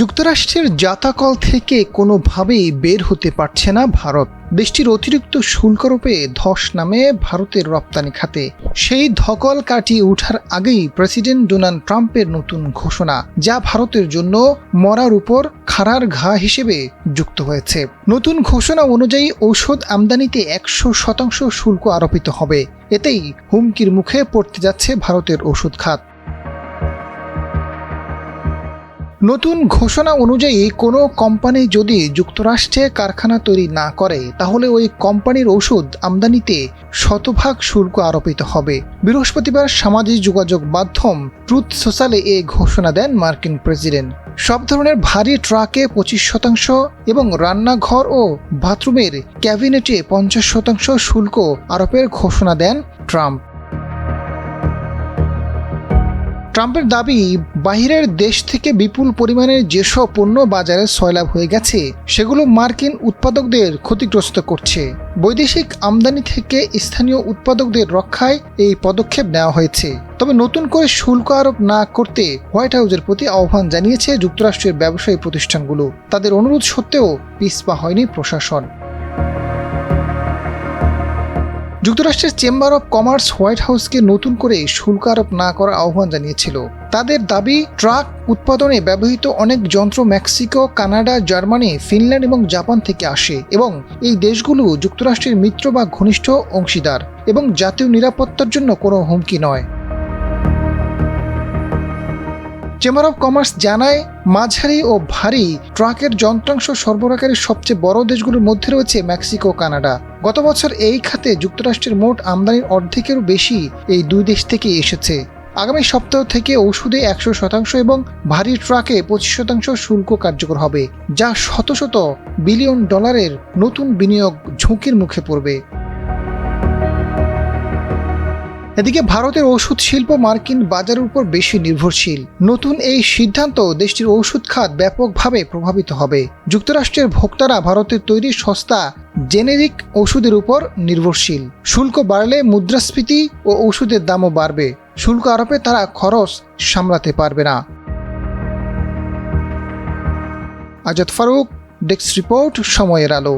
যুক্তরাষ্ট্রের জাতাকল থেকে কোনোভাবেই বের হতে পারছে না ভারত। দেশটির অতিরিক্ত শুল্করূপে ধস নামে ভারতের রপ্তানি খাতে। সেই ধকল কাটিয়ে ওঠার আগেই প্রেসিডেন্ট ডোনাল্ড ট্রাম্পের নতুন ঘোষণা, যা ভারতের জন্য মরার উপর খাড়ার ঘা হিসেবে যুক্ত হয়েছে। নতুন ঘোষণা অনুযায়ী ঔষধ আমদানিতে একশো শতাংশ শুল্ক আরোপিত হবে। এতেই হুমকির মুখে পড়তে যাচ্ছে ভারতের ওষুধ খাত। নতুন ঘোষণা অনুযায়ী কোনো কোম্পানি যদি যুক্তরাষ্ট্রে কারখানা তৈরি না করে, তাহলে ওই কোম্পানির ওষুধ আমদানিতে শতভাগ শুল্ক আরোপিত হবে। বৃহস্পতিবার সামাজিক যোগাযোগ মাধ্যম ট্রুথ সোশ্যালে এ ঘোষণা দেন মার্কিন প্রেসিডেন্ট। সব ধরনের ভারী ট্রাকে পঁচিশ শতাংশ এবং রান্নাঘর ও বাথরুমের ক্যাবিনেটে পঞ্চাশ শতাংশ শুল্ক আরোপের ঘোষণা দেন ট্রাম্প। ট্রাম্পের দাবি, বাহিরের দেশ থেকে বিপুল পরিমাণে যেসব পণ্য বাজারে সয়লাভ হয়ে গেছে, সেগুলো মার্কিন উৎপাদকদের ক্ষতিগ্রস্ত করছে। বৈদেশিক আমদানি থেকে স্থানীয় উৎপাদকদের রক্ষায় এই পদক্ষেপ নেওয়া হয়েছে। তবে নতুন করে শুল্ক আরোপ না করতে হোয়াইট হাউসের প্রতি আহ্বান জানিয়েছে যুক্তরাষ্ট্রের ব্যবসায়ী প্রতিষ্ঠানগুলো। তাদের অনুরোধ সত্ত্বেও পিছপা হয়নি প্রশাসন। যুক্তরাষ্ট্রের চেম্বার অব কমার্স হোয়াইট হাউসকে নতুন করে শুল্ক আরোপ না করার আহ্বান জানিয়েছিল। তাদের দাবি, ট্রাক উৎপাদনে ব্যবহৃত অনেক যন্ত্র মেক্সিকো, কানাডা, জার্মানি, ফিনল্যান্ড এবং জাপান থেকে আসে এবং এই দেশগুলো যুক্তরাষ্ট্রের মিত্র বা ঘনিষ্ঠ অংশীদার এবং জাতীয় নিরাপত্তার জন্য কোনো হুমকি নয়। চেম্বার অব কমার্স জানায়, মাঝারি ও ভারী ট্রাকের যন্ত্রাংশ সরবরাহকারী সবচেয়ে বড় দেশগুলোর মধ্যে রয়েছে মেক্সিকো ও কানাডা। গত বছর এই খাতে যুক্তরাষ্ট্রের মোট আমদানির অর্ধেকেরও বেশি এই দুই দেশ থেকে এসেছে। আগামী সপ্তাহ থেকে ওষুধে একশো শতাংশ এবং ভারী ট্রাকে পঁচিশ শতাংশ শুল্ক কার্যকর হবে, যা শত শত বিলিয়ন ডলারের নতুন বিনিয়োগ ঝুঁকির মুখে পড়বে। এদিকে ভারতের ওষুধ শিল্প মার্কিন বাজারের উপর বেশি নির্ভরশীল। নতুন এই সিদ্ধান্ত দেশটির ওষুধ খাত ব্যাপকভাবে প্রভাবিত হবে। যুক্তরাষ্ট্রের ভোক্তারা ভারতের তৈরি সস্তা, জেনেরিক ওষুধের উপর নির্ভরশীল। শুল্ক বাড়লে মুদ্রাস্ফীতি ও ওষুধের দামও বাড়বে। শুল্ক আরোপে তারা খরচ সামলাতে পারবে না। আজাদ ফারুক, ডেস্ক রিপোর্ট সময়ের আলো।